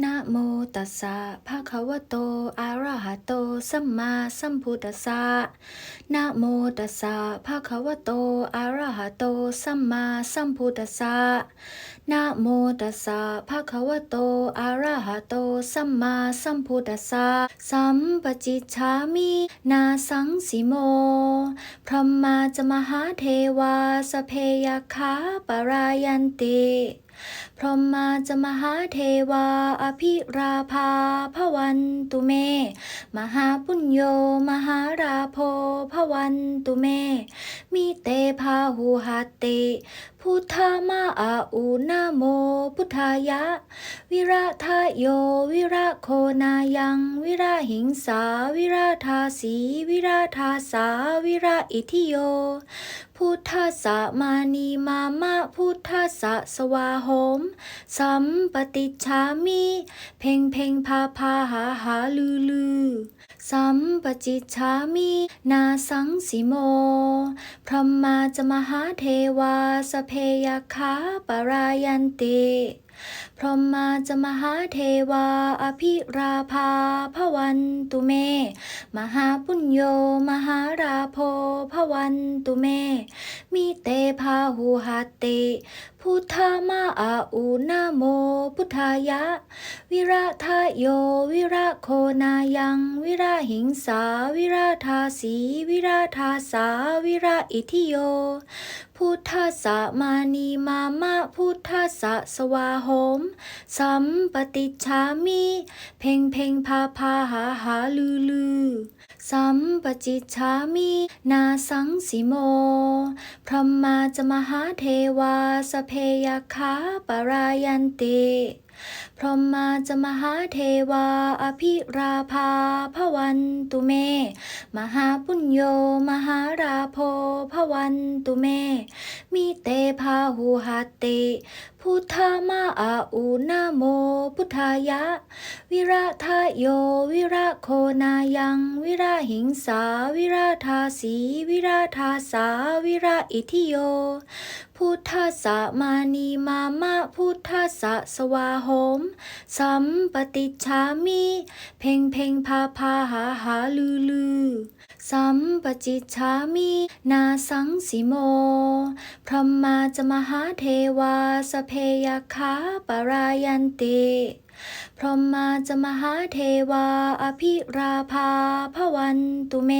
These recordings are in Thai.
นะโมตัสสะภะคะวะโต อะระหะโต สัมมาสัมพุทธัสสะนะโมตัสสะภะคะวะโต อะระหะโต สัมมาสัมพุทธัสสะนะโมตัสสะภะคะวะโต อะระหะโต สัมมาสัมพุทธัสสะสัมปจิจฉามิ นาสังสิโม พรหมาจะมหาเทวาสเพยคาปรายันติพรหมาจะมหาเทวา อภิราภาพวันตุเม มหาปุญโย มหาราโพพวันตุเมมิเตพาหูหัตติ พุทธามาอาอูนาโม พุทธายะ วิระทะโย วิระโคนายัง วิระหิงสา วิระทาสี วิระทาสา วิระอิทิโย พุทธ สะมานีมามะพุทธสะสวาโหม สัมปติชามิ เพ่งเพ่งพาพาหาหาลือลือ สัมปจิชามิ นาสังสิโม พรหมาจะมหาเทวาสเพยคาปรายันติพรหมาจะมหาเทวา อภิราภาพวันตุเม มหาปุญโย มหาราโพพวันตุเม มิเตพาหูหัตติ พุทธามาอาอูนาโม พุทธายะ วิระทะโย วิระโคนายัง วิระหิงสา วิระทาสี วิระทาสา วิระอิทิโย พุทธสะมานีมามะ พุทธสะสวาโหม สัมปติชามิ เพ่งเพ่งพาพาหาหาลือลือสัมปจิชามิ นาสังสิโมพรหมาจะมหาเทวาสเพยคาปรายันติ พรหมาจะมหาเทวาอภิราภาพวันตุเม มหาปุญโยมหาราโพพวันตุเม มีเตพาหูหัตติ พุทธามาอาอูนาโม พุทธายะ วิระทะโย วิระโคนายัง วิระหิงสา วิระทาสี วิระทาสา วิระอิทิโย พุทธสะมานีมามะพุทธสะสวาโหม สัมปติชามิ เพ่งเพ่งพาพาหาหาลือลือสัมปจิชามินาสังสิโม พรหมาจะมหาเทวาสเพเพยคาปรายันติพรหมาจะมหาเทวา อภิราภาพวันตุเม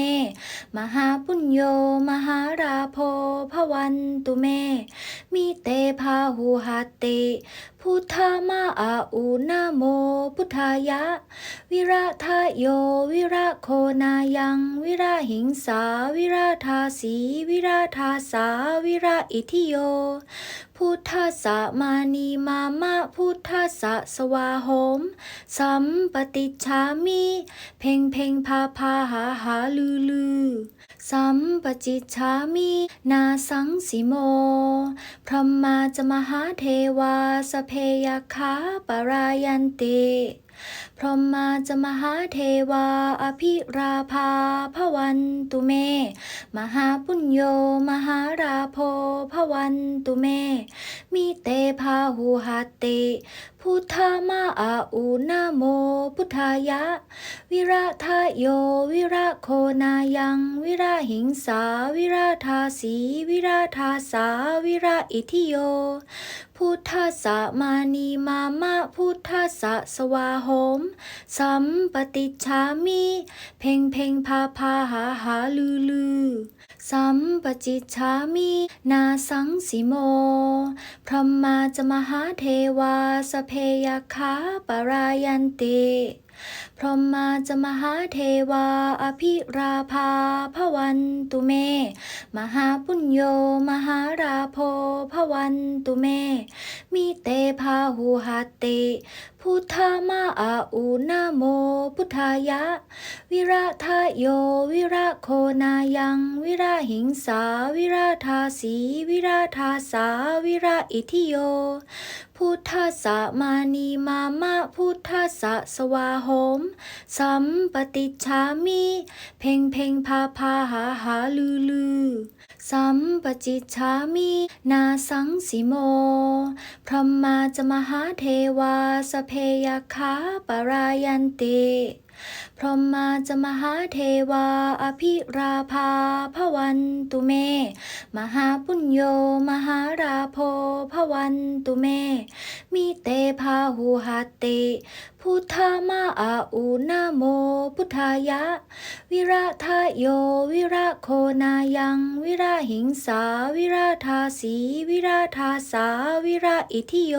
มหาปุญโย มหาราโพพวันตุเมมิเตพาหูหัตติ พุทธามาอาอูนาโม พุทธายะ วิระทะโย วิระโคนายัง วิระหิงสา วิระทาสี วิระทาสา วิระอิทิโย พุทธสะมานีมามะพุทธสะสวาโหม สัมปติชามิ เพ่งเพ่งพาพาหาหาลือลือ สัมปจิชามิ นาสังสิโม พรหมาจะมหาเทวาสเพยคาปรายันติ รหมาจะมหาเทวา อภิราภาพวันตุเม มหาปุญโย มหาราโพพวันตุเมมิเตพาหูหัตติ พุทธามาอาอูนาโม พุทธายะ วิระทะโย วิระโคนายัง วิระหิงสา วิระทาสี วิระทาสา วิระอิทิโยพุทธสะมานีมามะพุทธสะสวาโหมสัมปติชามิ เพ่งเพ่งพาพาหาหาลือลือ สัมปจิชามิ นาสังสิโม พรหมาจะมหาเทวาสเพยคาปรายันติพรหมาจะมหาเทวา อภิราภาพวันตุเม มหาปุญโย มหาราโพพวันตุเมมิเตพาหูหัตติ พุทธามาอาอูนาโม พุทธายะ วิระทะโย วิระโคนายัง วิระหิงสา วิระทาสี วิระทาสา วิระอิทิโย พุท ธสะมานีมามะพุทธัสสะสวาโหม สัมปติชามิ เพ่งเพ่งพาพาหาหาลือลือ สัมปจิชามิ นาสังสิโม พรหมาจะมหาเทวาสเพยคาปรายันติพรหมาจะมหาเทวา อภิราภาพวันตุเม มหาปุญโย มหาราโพพวันตุเม มิเตพาหูหัตติ พุทธามาอาอูนาโม พุทธายะ วิระทะโย วิระโคนายัง วิระหิงสา วิระทาสี วิระทาสา วิระอิทิโย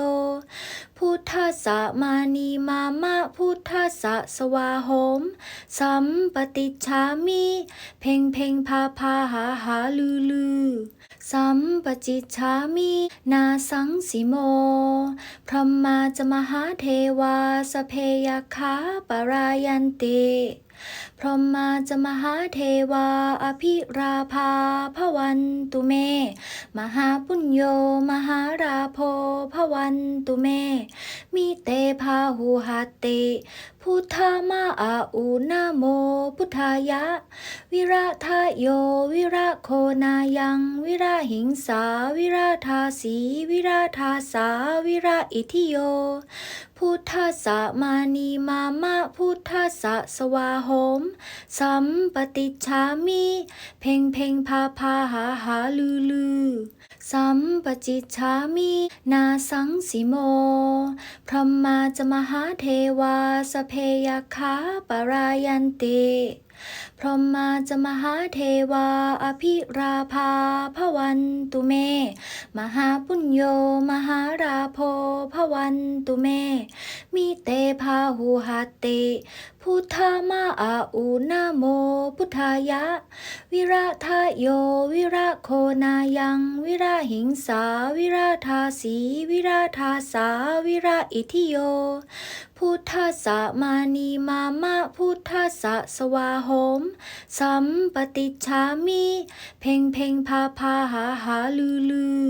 พุทธสะมานีมามะพุทธสะสวาโหม สัมปติชามิ เพ่งเพ่งพาพาหาหาลือลือสัมปจิชามินาสังสิโม พรหมาจะมหาเทวาสเพเพยคาปรายันติ พรหมาจะมหาเทวา อภิราภาพวันตุเม มหาปุญโย มหาราโพพวันตุเมมิเตพาหูหัตติ พุทธามาอาอูนาโม พุทธายะ วิระทะโย วิระโคนายัง วิระหิงสา วิระทาสี วิระทาสา วิระอิทิโย พุทธสะมานีมามะพุทธสะสวาโหม สัมปติชามิ เพ่งเพ่งพาพาหาหาลือลือ สัมปจิชามิ นาสังสิโม พรหมาจะมหาเทวาสเพยคาปรายันติ พรหมาจะมหาเทวา อภิราภาพวันตุเม มหาปุญโย มหาราโพพวันตุเมมิเตพาหูหัตติ พุทธามาอาอูนาโม พุทธายะ วิระทะโย วิระโคนายัง วิระหิงสา วิระทาสี วิระทาสา วิระอิทิโยพุทธสะมานีมามะพุทธสะสวาโหม สัมปติชามิ เพ่งเพ่งพาพาหาหาลือลือ